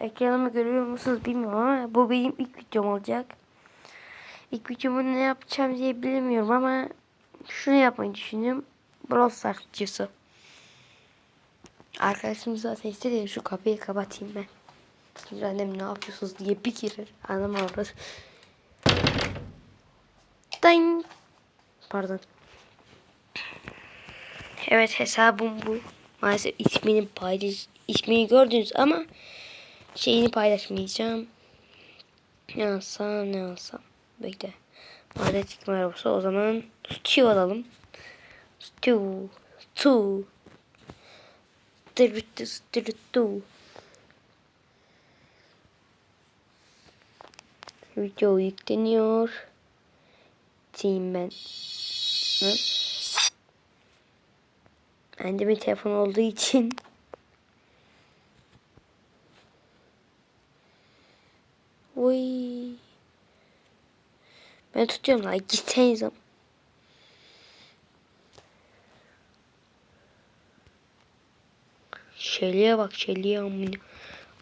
ekranımı görüyor musunuz bilmiyorum ama bu benim ilk videom olacak. İlk videomu ne yapacağım diye bilmiyorum ama şunu yapmayı düşünüyorum. Brawl Stars videosu. Arkadaşım zaten istedi şu kapıyı kapatayım ben. Şimdi annem ne yapıyorsunuz diye bir girer. Anam orada. Ding. Pardon. Evet hesabım bu. Maalesef ismini paylaş ismini gördünüz ama şeyini paylaşmayacağım. Ne alsam ne alsam. Bekle. Madem çıkma arabası o zaman Stew alalım. Stew. Stew. Stew. Stew. Video yükleniyor. Team ben. Hı? Annemin telefon olduğu için Ben tutuyorum lan gitseniz. Şeliye bak şeliye amına.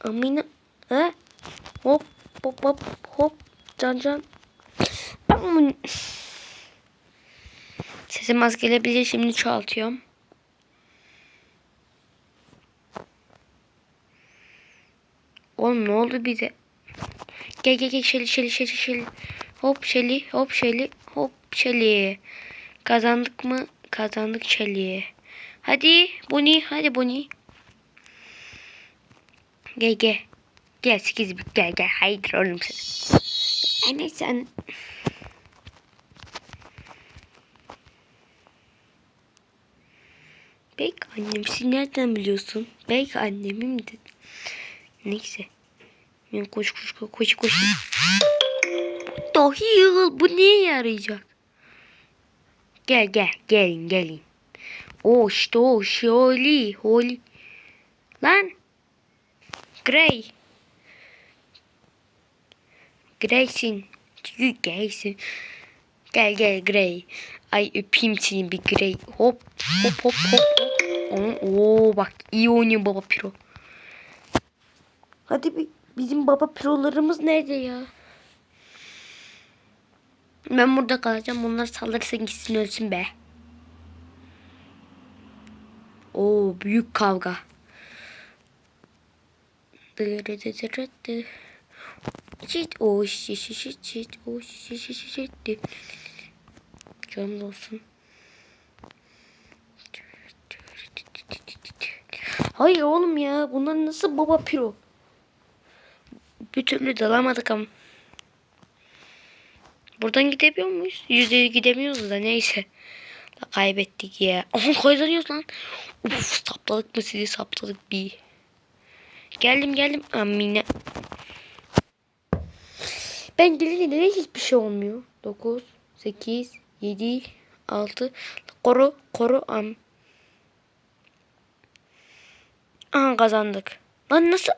Amına. Ha? Hop hop hop hop. Can can. Bunu... Sesim az gelebilir şimdi çoğaltıyorum. Oğlum ne oldu bize? Gel gel gel şeli şeli şeli şeli. Hop şeli hop şeli hop şeli. Kazandık mı? Kazandık şeli. Hadi Buni hadi Buni. Gel gel. Gel 8 bit gel gel. Haydi oğlum sen. Anne sen. Belki annemsin nereden biliyorsun? Belki annemim de. Neyse. Ben koş koş koş koş koş. Dahi bu neye yarayacak? Gel gel gelin gelin. O işte o şöyle holy. Lan. Grey. Greysin. Gaysin. Gel gel Grey. Ay öpeyim seni bir Grey. Hop hop hop hop. hop. Oo bak iyi oynuyor baba piro. Hadi bir bizim baba pirolarımız nerede ya? Ben burada kalacağım. Bunlar saldırırsa gitsin ölsün be. Oo büyük kavga. Şit o şit şit şit şit o şit şit şit şit Canım olsun. Hayır oğlum ya. Bunlar nasıl baba piro? Bir türlü dalamadık ama. Buradan gidebiliyor muyuz? Yüzde gidemiyoruz da neyse. Da kaybettik ya. Aha kazanıyoruz lan. Uf sapladık mı sizi sapladık bir. Geldim geldim. Amine. Ben gelince neden hiçbir şey olmuyor? 9, 8, 7, 6. Koru, koru am. Aha kazandık. Lan nasıl?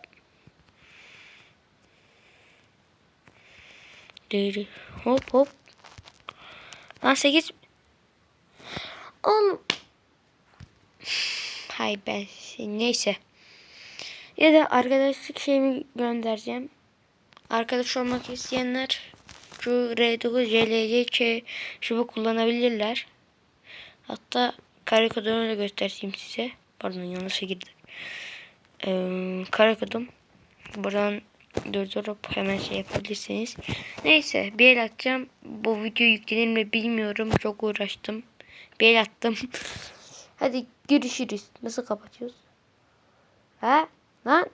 Deri. Hop hop. Lan 8. Oğlum. Hay ben neyse. Ya da arkadaşlık şeyimi göndereceğim. Arkadaş olmak isteyenler şu R9 JLC şubu kullanabilirler. Hatta kare kodunu da göstereyim size. Pardon yanlışa girdim. Ee, kare kodum. Buradan durdurup hemen şey yapabilirsiniz. Neyse bir el atacağım. Bu video yüklenir mi bilmiyorum. Çok uğraştım. Bir el attım. Hadi görüşürüz. Nasıl kapatıyoruz? Ha? Lan